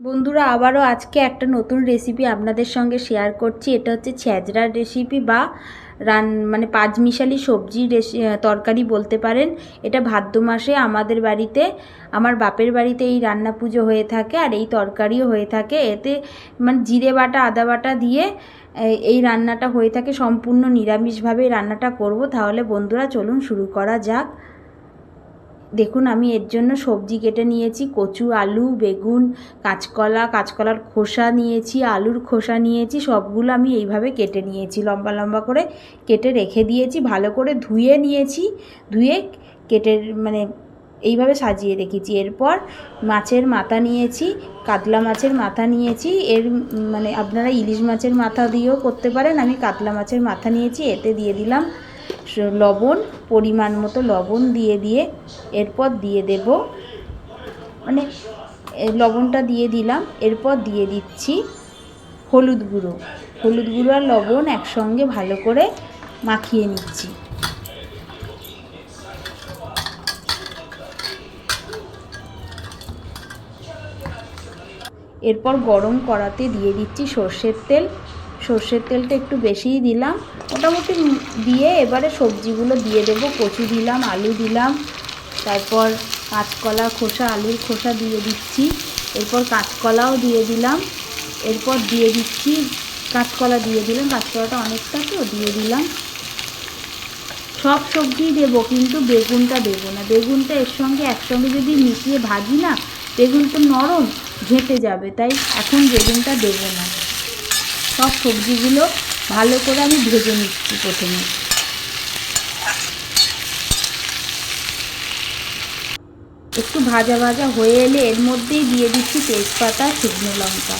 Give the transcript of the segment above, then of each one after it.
বন্ধুরা, আবারও আজকে একটা নতুন রেসিপি আপনাদের সঙ্গে শেয়ার করছি। এটা হচ্ছে ছ্যাজরার রেসিপি বা রান মানে পাঁচমিশালি সবজি তরকারি বলতে পারেন। এটা ভাদ্র মাসে আমাদের বাড়িতে, আমার বাপের বাড়িতে এই রান্না পুজো হয়ে থাকে আর এই তরকারিও হয়ে থাকে। এতে মানে জিরে বাটা, আদা বাটা দিয়ে এই রান্নাটা হয়ে থাকে। সম্পূর্ণ নিরামিষভাবে রান্নাটা করব। তাহলে বন্ধুরা, চলুন শুরু করা যাক। দেখুন, আমি এর জন্য সবজি কেটে নিয়েছি, কচু, আলু, বেগুন, কাঁচকলা, কাঁচকলার খোসা নিয়েছি, আলুর খোসা নিয়েছি, সবগুলো আমি এইভাবে কেটে নিয়েছি, লম্বা লম্বা করে কেটে রেখে দিয়েছি, ভালো করে ধুয়ে নিয়েছি, ধুয়ে কেটে মানে এইভাবে সাজিয়ে রেখেছি। এরপর মাছের মাথা নিয়েছি, কাতলা মাছের মাথা নিয়েছি, এর মানে আপনারা ইলিশ মাছের মাথা দিয়েও করতে পারেন, আমি কাতলা মাছের মাথা নিয়েছি, এতে দিয়ে দিলাম লবণ, পরিমাণ মতো লবণ দিয়ে দিয়ে এরপর দিয়ে দেব। মানে লবণটা দিয়ে দিলাম, এরপর দিয়ে দিচ্ছি হলুদ গুঁড়ো। হলুদ গুঁড়ো আর লবণ একসঙ্গে ভালো করে মাখিয়ে নিচ্ছি। এরপর গরম করাতে দিয়ে দিচ্ছি সর্ষের তেল। সর্ষের তেলটা একটু বেশিই দিলাম। মোটামুটি দিয়ে এবারে সবজিগুলো দিয়ে দেবো। কচু দিলাম, আলু দিলাম। তারপর কাঁচকলা খোসা, আলুর খোসা দিয়ে দিচ্ছি। এরপর কাঁচকলাও দিয়ে দিলাম। এরপর দিয়ে দিচ্ছি, কাঁচকলা দিয়ে দিলাম। কাঁচকলাটা অনেকটা তো, দিয়ে দিলাম। সব সবজিই দেবো, কিন্তু বেগুনটা দেবো না। বেগুনটা এর সঙ্গে একসঙ্গে যদি মিশিয়ে ভাজি না, বেগুন তো নরম ঘেঁটে যাবে। তাই এখন বেগুনটা দেবো না। সব সবজিগুলো ভালো করে আমি ভেজে নিচ্ছি প্রথমে। একটু ভাজা ভাজা হয়ে এলে এর মধ্যেই দিয়ে দিচ্ছি তেজপাতা, শুকনো লঙ্কা।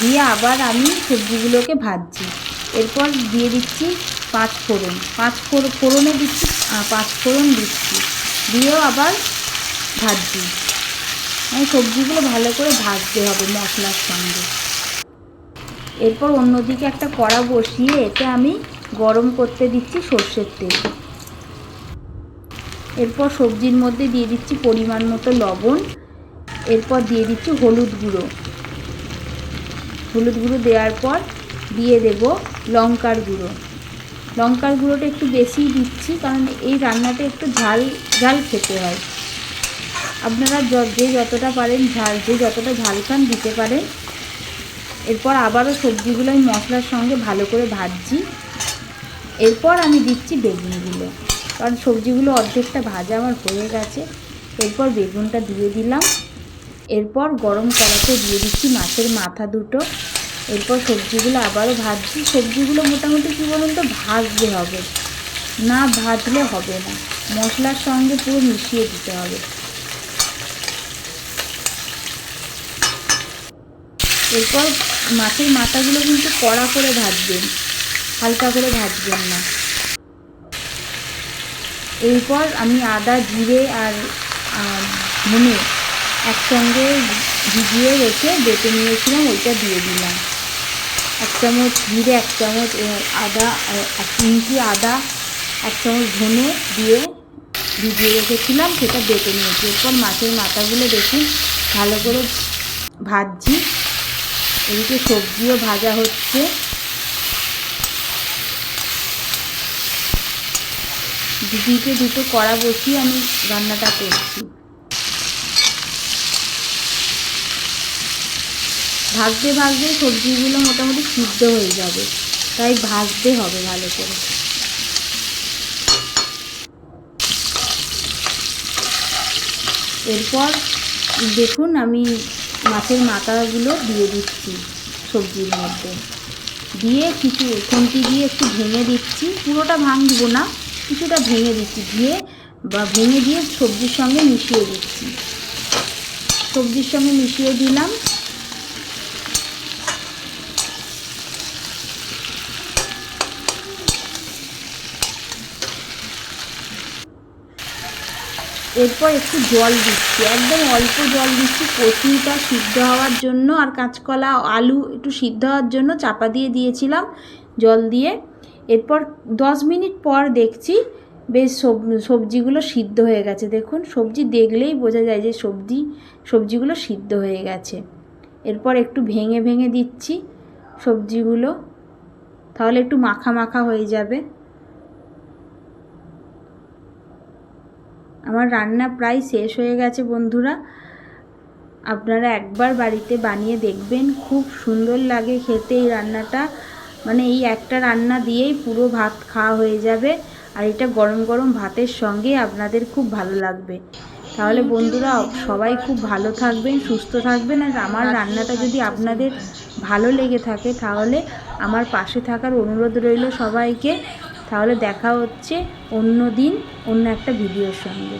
দিয়ে আবার আমি সবজিগুলোকে ভাজছি। এরপর দিয়ে দিচ্ছি পাঁচ ফোড়ন। পাঁচ ফোড়- ফোড়নে দিচ্ছি পাঁচ ফোড়ন দিচ্ছি। দিয়েও আবার ভাজছি। মানে সবজিগুলো ভালো করে ভাজতে হবে মশলার সঙ্গে। এরপর অন্যদিকে একটা কড়া বসিয়ে এতে আমি গরম করতে দিচ্ছি সর্ষের তেল। এরপর সবজির মধ্যে দিয়ে দিচ্ছি পরিমাণ মতো লবণ। এরপর দিয়ে দিচ্ছি হলুদ গুঁড়ো। হলুদ গুঁড়ো দেওয়ার পর দিয়ে দেব লঙ্কার গুঁড়ো। লঙ্কার গুঁড়োটা একটু বেশিই দিচ্ছি কারণ এই রান্নাটা একটু ঝাল ঝাল খেতে হয়। আপনারা যে যতটা পারেন ঝাল, যে যতটা ঝাল খান দিতে পারেন। এরপর আবারও সবজিগুলো আমি মশলার সঙ্গে ভালো করে ভাজছি। এরপর আমি দিচ্ছি বেগুনগুলো। কারণ সবজিগুলো অর্ধেকটা ভাজা আমার হয়ে গেছে। এরপর বেগুনটা দিয়ে দিলাম। এরপর গরম কড়াতে দিয়ে দিচ্ছি মাছের মাথা দুটো। এরপর সবজিগুলো আবারও ভাজছি। সবজিগুলো মোটামুটি কী বলুন তো, ভাজতে হবে। না ভাজলে হবে না। মশলার সঙ্গে পুরো মিশিয়ে দিতে হবে। এরপর মাছের মাথাগুলো কিন্তু কড়া করে ভাজবেন, হালকা করে ভাজবেন না। এরপর আমি আদা, জিরে আর ধনে একসঙ্গে ভিজিয়ে রেখে বেটে নিয়েছিলাম, ওইটা দিয়ে দিলাম। এক চামচ জিরে, এক চামচ আদা এক ইঞ্চি আদা, এক চামচ ধনে দিয়ে ভিজিয়ে রেখেছিলাম, সেটা বেটে নিয়েছি। এরপর মাছের মাথাগুলো দেখুন, ভালো করে ভাজছি। এদিকে সবজিও ভাজা হচ্ছে। দুদিকে দুটো কড়া বসিয়ে আমি রান্নাটা করছি। ভাজতে ভাজতে সবজিগুলো মোটামুটি সিদ্ধ হয়ে যাবে, তাই ভাজতে হবে ভালো করে। এরপর দেখুন আমি মাছের মাথাগুলো দিয়ে দিচ্ছি সবজির মধ্যে। দিয়ে কিছু খুন্তি দিয়ে একটু ভেঙে দিচ্ছি। পুরোটা ভাঙবো না, কিছুটা ভেঙে দিচ্ছি। দিয়ে বা ভেঙে দিয়ে সবজির সঙ্গে মিশিয়ে দিচ্ছি। সবজির সঙ্গে মিশিয়ে দিলাম। এরপর একটু জল দিচ্ছি। একদম অল্প জল দিচ্ছি। কচুটা সিদ্ধ হওয়ার জন্য আর কাঁচকলা, আলু একটু সিদ্ধ হওয়ার জন্য চাপা দিয়ে দিয়েছিলাম জল দিয়ে। এরপর দশ মিনিট পর দেখছি বেশ সব- সবজিগুলো সিদ্ধ হয়ে গেছে। দেখুন, সবজি দেখলেই বোঝা যায় যে সবজি, সবজিগুলো সিদ্ধ হয়ে গেছে। এরপর একটু ভেঙে ভেঙে দিচ্ছি সবজিগুলো। তাহলে একটু মাখা মাখা হয়ে যাবে। আমার রান্না প্রায় শেষ হয়ে গেছে, বন্ধুরা। আপনারা একবার বাড়িতে বানিয়ে দেখবেন, খুব সুন্দর লাগে খেতে এই রান্নাটা। মানে এই একটা রান্না দিয়েই পুরো ভাত খাওয়া হয়ে যাবে, আর এটা গরম গরম ভাতের সঙ্গে আপনাদের খুব ভালো লাগবে। তাহলে বন্ধুরা, সবাই খুব ভালো থাকবেন, সুস্থ থাকবেন, আর আমার রান্নাটা যদি আপনাদের ভালো লেগে থাকে, তাহলে আমার পাশে থাকার অনুরোধ রইল সবাইকে। তাহলে দেখা হচ্ছে অন্য দিন অন্য একটা ভিডিওর সঙ্গে।